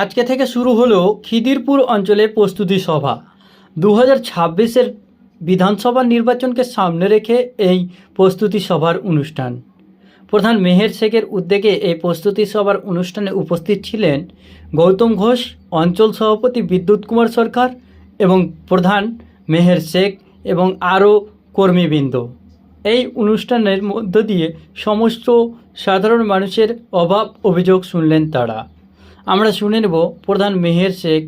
আজকে থেকে শুরু হলো খিদিরপুর অঞ্চলের প্রস্তুতি সভা। দু হাজার ছাব্বিশের বিধানসভা নির্বাচনকে সামনে রেখে এই প্রস্তুতি সভার অনুষ্ঠান। প্রধান মেহের শেখের উদ্যোগে এই প্রস্তুতি সভার অনুষ্ঠানে উপস্থিত ছিলেন গৌতম ঘোষ, অঞ্চল সভাপতি বিদ্যুৎ কুমার সরকার এবং প্রধান মেহের শেখ এবং আরও কর্মীবৃন্দ। এই অনুষ্ঠানের মধ্য দিয়ে সমস্ত সাধারণ মানুষের অভাব অভিযোগ শুনলেন তারা। আমরা শুনে নেব, প্রধান মেহের শেখ,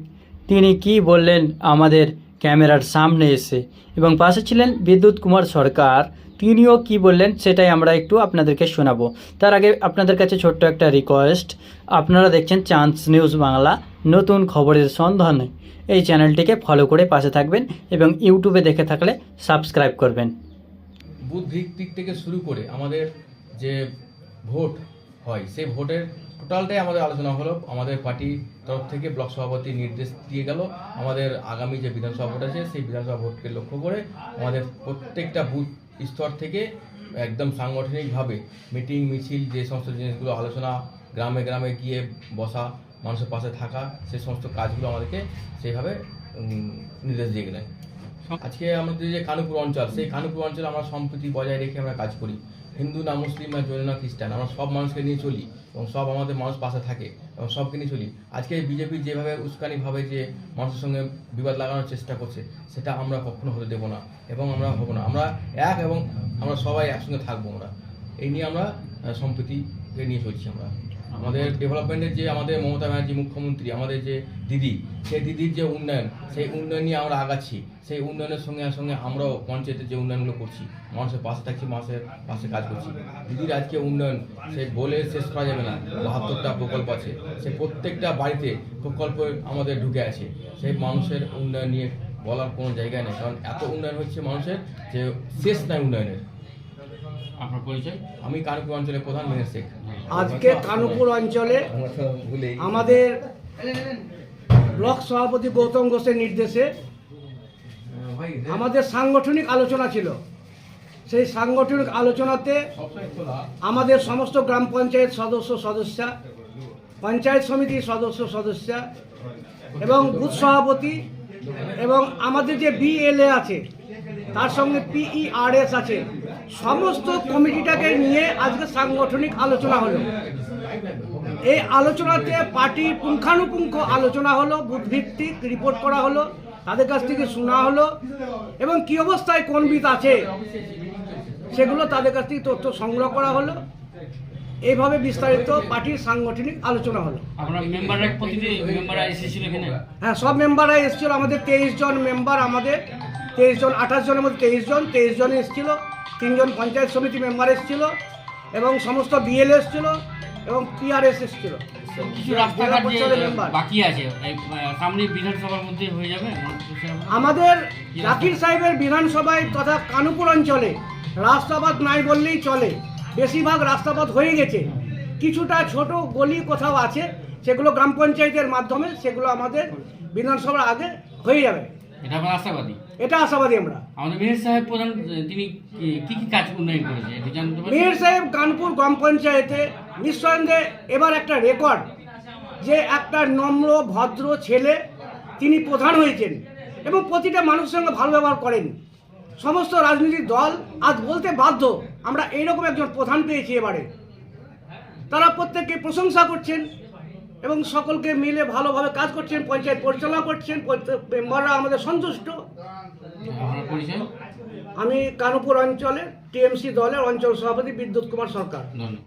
তিনি কি বললেন আমাদের ক্যামেরার সামনে এসে। এবং পাশে ছিলেন বিদ্যুৎ কুমার সরকার, তিনিও কি বললেন সেটাই আমরা একটু আপনাদেরকে শোনাবো। তার আগে আপনাদের কাছে ছোট্ট একটা রিকোয়েস্ট আপনারা দেখছেন চান্স নিউজ বাংলা, নতুন খবরের সন্ধানে। এই চ্যানেলটিকে ফলো করে পাশে থাকবেন এবং ইউটিউবে দেখে থাকলে সাবস্ক্রাইব করবেন। বুথ ভিত্তিক থেকে শুরু করে আমাদের যে ভোট হয়, সেই ভোটের টোটালটাই আমাদের আলোচনা হলো। আমাদের পার্টি তরফ থেকে ব্লক সভাপতি নির্দেশ দিয়ে গেল। আমাদের আগামী যে বিধানসভা ভোট আছে সেই বিধানসভা ভোটকে লক্ষ্য করে আমাদের প্রত্যেকটা বুথ স্তর থেকে একদম সাংগঠনিকভাবে মিটিং মিছিল যে সমস্ত জিনিসগুলো আলোচনা গ্রামে গ্রামে গিয়ে বসা মানুষের পাশে থাকা সেই সমস্ত কাজগুলো আমাদেরকে সেইভাবে নির্দেশ দিয়ে গেলেন। আজকে আমাদের যে কানুপুর অঞ্চল সেই কানুপুর অঞ্চলে আমরা সম্প্রীতি বজায় রেখে আমরা কাজ করি। হিন্দু না মুসলিম না জৈন না খ্রিস্টান, আমরা সব মানুষকে নিয়ে চলি এবং সব আমাদের মানুষ পাশে থাকে এবং সবকে নিয়ে চলি। আজকে বিজেপি যেভাবে উস্কানিভাবে যে মানুষের সঙ্গে বিবাদ লাগানোর চেষ্টা করছে, সেটা আমরা কখনো হতে দেবো না এবং আমরা হব না। আমরা এক এবং আমরা সবাই একসঙ্গে থাকব আমরা। এই নিয়ে আমরা সম্প্রীতিকে নিয়ে চলছি আমরা। আমাদের ডেভেলপমেন্টের যে আমাদের মমতা ব্যানার্জি মুখ্যমন্ত্রী আমাদের যে দিদি সেই দিদির যে উন্নয়ন সেই উন্নয়ন নিয়ে আমরা আগাচ্ছি। সেই উন্নয়নের সঙ্গে সঙ্গে আমরাও পঞ্চায়েতের যে উন্নয়নগুলো করছি মানুষের পাশে থাকছি মানুষের পাশে কাজ করছি। দিদির আজকে উন্নয়ন সে বলে শেষ করা যাবে না বাহাত্তরটা প্রকল্প আছে। সে প্রত্যেকটা বাড়িতে প্রকল্প আমাদের ঢুকে আছে। সেই মানুষের উন্নয়ন নিয়ে বলার কোনো জায়গা নেই কারণ এত উন্নয়ন হচ্ছে মানুষের যে শেষ নাই উন্নয়নের। আপনার পরিচয়? আমি কানপুর অঞ্চলের প্রধান মেহের শেখ। আজকে কানুপুর অঞ্চলে আমাদের ব্লক সভাপতি গৌতম ঘোষের নির্দেশে আমাদের সাংগঠনিক আলোচনা ছিল। সেই সাংগঠনিক আলোচনাতে আমাদের সমস্ত গ্রাম পঞ্চায়েত সদস্য সদস্যা পঞ্চায়েত সমিতির সদস্য সদস্যা এবং বুথ সভাপতি এবং আমাদের যে বিএলএ আছে তার সঙ্গে পিইআরএস আছে সমস্ত কমিটিটাকে নিয়ে আজকে সাংগঠনিক আলোচনা হলো। এই আলোচনাতে পার্টির পুঙ্খানুপুঙ্খ আলোচনা হলো বুথভিত্তিক রিপোর্ট করা হলো তাদের কাছ থেকে শোনা হলো এবং কি অবস্থায় কোন বিত আছে সেগুলো তাদের কাছ থেকে তথ্য সংগ্রহ করা হলো। এইভাবে বিস্তারিত পার্টির সাংগঠনিক আলোচনা হলো। হ্যাঁ সব মেম্বাররা এসেছিল। আমাদের তেইশ জন মেম্বার আমাদের তেইশ জন আঠাশ জনের মধ্যে তেইশ জন তেইশ জন এসেছিল। তিনজন পঞ্চায়েত সমিতি মেম্বার এসেছিল এবং সমস্ত বিএল এসেছিল এবং পিআরএস এসেছিল। বাকি আছে? সামনে বিধানসভার মধ্যে হয়ে যাবে? আমাদের জাকির সাহেবের বিধানসভায় তথা কানুপুর অঞ্চলে রাস্তাবাদ নাই বললেই চলে। বেশিরভাগ রাস্তাপথ হয়ে গেছে। কিছুটা ছোট গলি কোথাও আছে সেগুলো গ্রাম পঞ্চায়েতের মাধ্যমে সেগুলো আমাদের বিধানসভার আগে হয়ে যাবে। এটা আশাবাদী এটা আশাবাদী আমরা। আমাদের মেহের সাহেব প্রধান তিনি কি- কি কাজ উন্নয়ন করেছে? মেয়র সাহেব কানপুর গ্রাম পঞ্চায়েতে নিঃসন্দেহে এবার একটা রেকর্ড যে একটা নম্র ভদ্র ছেলে তিনি প্রধান হয়েছেন এবং প্রতিটা মানুষের সঙ্গে ভালো ব্যবহার করেন। সমস্ত রাজনৈতিক দল আজ বলতে বাধ্য আমরা এইরকম একজন প্রধান পেয়েছি এবারে। তারা প্রত্যেককে প্রশংসা করছেন এবং সকলকে মিলে ভালোভাবে কাজ করছেন পঞ্চায়েত পরিচালনা করছেন প্রত্যেক মেম্বাররা আমাদের সন্তুষ্ট। আপনার পরিচয়? আমি কানপুর অঞ্চলে টিএমসি দলের অঞ্চল সভাপতি বিদ্যুৎ কুমার সরকার।